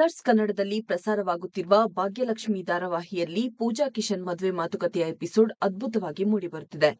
Travellers ಕನ್ನಡದಲ್ಲಿ ಪ್ರಸಾರವಾಗುತ್ತಿರುವ ಭಾಗ್ಯಲಕ್ಷ್ಮಿ ಧಾರಾವಾಹಿಯಲ್ಲಿ ಪೂಜಾ ಕಿಶನ್ ಮದುವೆ ಮಾತುಕತೆಯ ಎಪಿಸೋಡ್ ಅದ್ಭುತವಾಗಿ ಮೂಡಿಬರುತ್ತಿದೆ.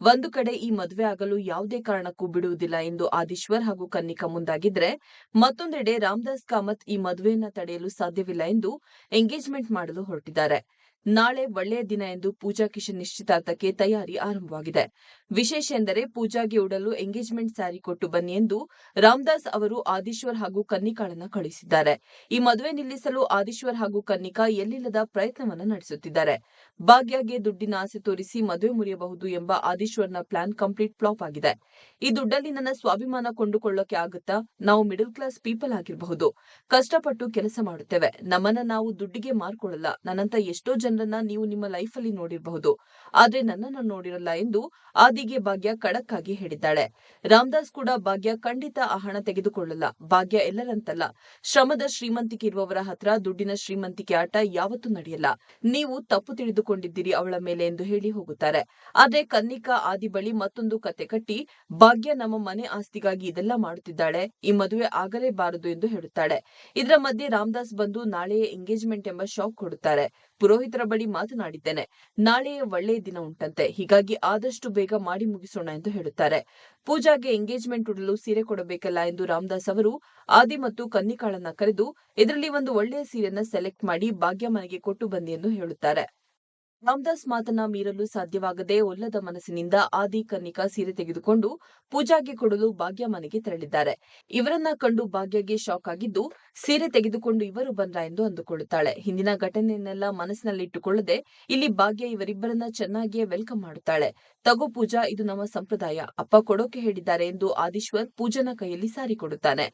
ಒಂದು ಕಡೆ ಈ ಮದುವೆ ಆಗಲು ಯಾವುದೇ ಕಾರಣಕ್ಕೂ ಬಿಡುವುದಿಲ್ಲ ಎಂದು ಆದೀಶ್ವರ್ ಹಾಗೂ ಕನ್ನಿಕಾ ಮುಂದಾಗಿದ್ರೆ, ಮತ್ತೊಂದೆಡೆ ರಾಮದಾಸ್ ಕಾಮತ್ ಈ ಮದುವೆಯನ್ನ ತಡೆಯಲು ಸಾಧ್ಯವಿಲ್ಲ ಎಂದು ಎಂಗೇಜ್ಮೆಂಟ್ ಮಾಡಲು ಹೊರಟಿದ್ದಾರೆ. ನಾಳೆ ಒಳ್ಳೆಯ ದಿನ ಎಂದು ಪೂಜಾ ಕಿಶನ್ ನಿಶ್ಚಿತಾರ್ಥಕ್ಕೆ ತಯಾರಿ ಆರಂಭವಾಗಿದೆ. ವಿಶೇಷ ಎಂದರೆ ಪೂಜಾಗೆ ಉಡಲು ಎಂಗೇಜ್ಮೆಂಟ್ ಸ್ಯಾರಿ ಕೊಟ್ಟು ಬನ್ನಿ ಎಂದು ರಾಮದಾಸ್ ಅವರು ಆದೀಶ್ವರ್ ಹಾಗೂ ಕನ್ನಿಕಾಳನ್ನ ಕಳುಹಿಸಿದ್ದಾರೆ ಈ ಮದುವೆ ನಿಲ್ಲಿಸಲು ಆದೀಶ್ವರ್ ಹಾಗೂ ಕನ್ನಿಕಾ ಎಲ್ಲಿಲ್ಲದ ಪ್ರಯತ್ನವನ್ನ ನಡೆಸುತ್ತಿದ್ದಾರೆ. ಭಾಗ್ಯಗೆ ದುಡ್ಡಿನ ಆಸೆ ತೋರಿಸಿ ಮದುವೆ ಮುರಿಯಬಹುದು ಎಂಬ ಆದೀಶ್ವರ್ನ ಪ್ಲಾನ್ ಕಂಪ್ಲೀಟ್ ಫ್ಲಾಪ್ ಆಗಿದೆ. ಈ ದುಡ್ಡಲ್ಲಿ ನನ್ನ ಸ್ವಾಭಿಮಾನ ಕೊಂಡುಕೊಳ್ಳೋಕೆ ಆಗುತ್ತಾ? ನಾವು ಮಿಡಲ್ ಕ್ಲಾಸ್ ಪೀಪಲ್ ಆಗಿರಬಹುದು. ಕಷ್ಟಪಟ್ಟು ಕೆಲಸ ಮಾಡುತ್ತೇವೆ. ನಮ್ಮನ್ನ ನಾವು ದುಡ್ಡಿಗೆ ಮಾರ್ಕೊಳ್ಳಲ್ಲ. ನನ್ನಂತ ಎಷ್ಟೋ ಜನರನ್ನ ನೀವು ನಿಮ್ಮ ಲೈಫ್ ಅಲ್ಲಿ ನೋಡಿರಬಹುದು. ಆದ್ರೆ ನನ್ನನ್ನ ನೋಡಿರಲ್ಲ ಎಂದು ಆದಿಗೆ ಭಾಗ್ಯ ಖಡಕ್ ಆಗಿ ಹೇಳಿದ್ದಾಳೆ. ರಾಮದಾಸ್ ಕೂಡ ಭಾಗ್ಯ ಖಂಡಿತ ಆ ಹಣ ತೆಗೆದುಕೊಳ್ಳಲ್ಲ. ಭಾಗ್ಯ ಎಲ್ಲರಂತಲ್ಲ. ಶ್ರಮದ ಶ್ರೀಮಂತಿಕೆ ಇರುವವರ ಹತ್ರ ದುಡ್ಡಿನ ಶ್ರೀಮಂತಿಕೆ ಆಟ ಯಾವತ್ತೂ ನಡೆಯಲ್ಲ. ನೀವು ತಪ್ಪು ತಿಳಿದುಕೊಂಡಿದ್ದೀರಿ ಅವಳ ಮೇಲೆ ಎಂದು ಹೇಳಿ ಹೋಗುತ್ತಾರೆ. ಆದ್ರೆ ಕನ್ನಿಕಾ ಆದಿ ಬಳಿ ಮತ್ತೊಂದು ಕತೆ ಕಟ್ಟಿ ಭಾಗ್ಯ ನಮ್ಮ ಮನೆ ಆಸ್ತಿಗಾಗಿ ಇದೆಲ್ಲ ಮಾಡುತ್ತಿದ್ದಾಳೆ. ಈ ಮದುವೆ ಆಗಲೇಬಾರದು ಎಂದು ಹೇಳುತ್ತಾಳೆ. ಇದರ ಮಧ್ಯೆ ರಾಮದಾಸ್ ಬಂದು ನಾಳೆಯೇ ಎಂಗೇಜ್ಮೆಂಟ್ ಎಂಬ ಶಾಕ್ ಕೊಡುತ್ತಾರೆ. ಪುರೋಹಿತರ ಬಳಿ ಮಾತನಾಡಿದ್ದೇನೆ. ನಾಳೆಯೇ ಒಳ್ಳೆಯ ದಿನ ಉಂಟಂತೆ. ಹೀಗಾಗಿ ಆದಷ್ಟು ಬೇಗ ಮಾಡಿ ಮುಗಿಸೋಣ ಎಂದು ಹೇಳುತ್ತಾರೆ. ಪೂಜಾಗೆ ಎಂಗೇಜ್ಮೆಂಟ್ ಉಡಲು ಸೀರೆ ಕೊಡಬೇಕಲ್ಲ ಎಂದು ರಾಮದಾಸ್ ಅವರು ಆದಿ ಮತ್ತು ಕನ್ನಿಕಾಳನ್ನ ಕರೆದು, ಇದರಲ್ಲಿ ಒಂದು ಒಳ್ಳೆಯ ಸೀರೆಯನ್ನ ಸೆಲೆಕ್ಟ್ ಮಾಡಿ ಭಾಗ್ಯ ಮನೆಗೆ ಕೊಟ್ಟು ಬನ್ನಿ ಎಂದು ಹೇಳುತ್ತಾರೆ. ರಾಮದಾಸ್ ಮಾತನ್ನ ಮೀರಲು ಸಾಧ್ಯವಾಗದೆ ಒಲ್ಲದ ಮನಸ್ಸಿನಿಂದ ಆದಿ ಕನ್ನಿಕಾ ಸೀರೆ ತೆಗೆದುಕೊಂಡು ಪೂಜಾಗೆ ಕೊಡಲು ಭಾಗ್ಯ ಮನೆಗೆ ತೆರಳಿದ್ದಾರೆ. ಇವರನ್ನ ಕಂಡು ಭಾಗ್ಯಗೆ ಶಾಕ್ ಆಗಿದ್ದು ಸೀರೆ ತೆಗೆದುಕೊಂಡು ಇವರು ಬಂದ್ರ ಎಂದು ಅಂದುಕೊಳ್ಳುತ್ತಾಳೆ. ಹಿಂದಿನ ಘಟನೆಯನ್ನೆಲ್ಲ ಮನಸ್ಸಿನಲ್ಲಿಟ್ಟುಕೊಳ್ಳದೆ ಇಲ್ಲಿ ಭಾಗ್ಯ ಇವರಿಬ್ಬರನ್ನ ಚೆನ್ನಾಗಿಯೇ ವೆಲ್ಕಮ್ ಮಾಡುತ್ತಾಳೆ. ತಗೋ ಪೂಜಾ, ಇದು ನಮ್ಮ ಸಂಪ್ರದಾಯ. ಅಪ್ಪ ಕೊಡೋಕೆ ಹೇಳಿದ್ದಾರೆ ಎಂದು ಆದೀಶ್ವರ್ ಪೂಜನ ಕೈಯಲ್ಲಿ ಸಾರಿ ಕೊಡುತ್ತಾನೆ.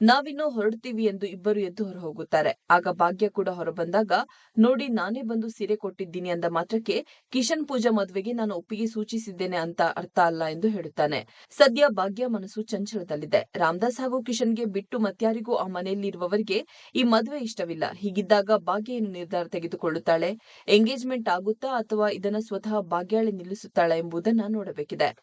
ನಾವಿನ್ನೂ ಹೊರಡ್ತೀವಿ ಎಂದು ಇಬ್ಬರು ಎದ್ದು ಹೊರ ಹೋಗುತ್ತಾರೆ ಆಗ ಭಾಗ್ಯ ಕೂಡ ಹೊರಬಂದಾಗ, ನೋಡಿ ನಾನೇ ಬಂದು ಸೀರೆ ಕೊಟ್ಟಿದ್ದೀನಿ ಅಂದ ಮಾತ್ರಕ್ಕೆ ಕಿಶನ್ ಪೂಜಾ ಮದುವೆಗೆ ನಾನು ಒಪ್ಪಿಗೆ ಸೂಚಿಸಿದ್ದೇನೆ ಅಂತ ಅರ್ಥ ಅಲ್ಲ ಎಂದು ಹೇಳುತ್ತಾನೆ. ಸದ್ಯ ಭಾಗ್ಯ ಮನಸ್ಸು ಚಂಚಲದಲ್ಲಿದೆ. ರಾಮದಾಸ್ ಹಾಗೂ ಕಿಶನ್ಗೆ ಬಿಟ್ಟು ಮತ್ಯಾರಿಗೂ ಆ ಮನೆಯಲ್ಲಿರುವವರಿಗೆ ಈ ಮದುವೆ ಇಷ್ಟವಿಲ್ಲ. ಹೀಗಿದ್ದಾಗ ಭಾಗ್ಯ ಏನು ನಿರ್ಧಾರ ತೆಗೆದುಕೊಳ್ಳುತ್ತಾಳೆ? ಎಂಗೇಜ್ಮೆಂಟ್ ಆಗುತ್ತಾ ಅಥವಾ ಇದನ್ನ ಸ್ವತಃ ಭಾಗ್ಯಾಳೆ ನಿಲ್ಲಿಸುತ್ತಾಳೆ ಎಂಬುದನ್ನ ನೋಡಬೇಕಿದೆ.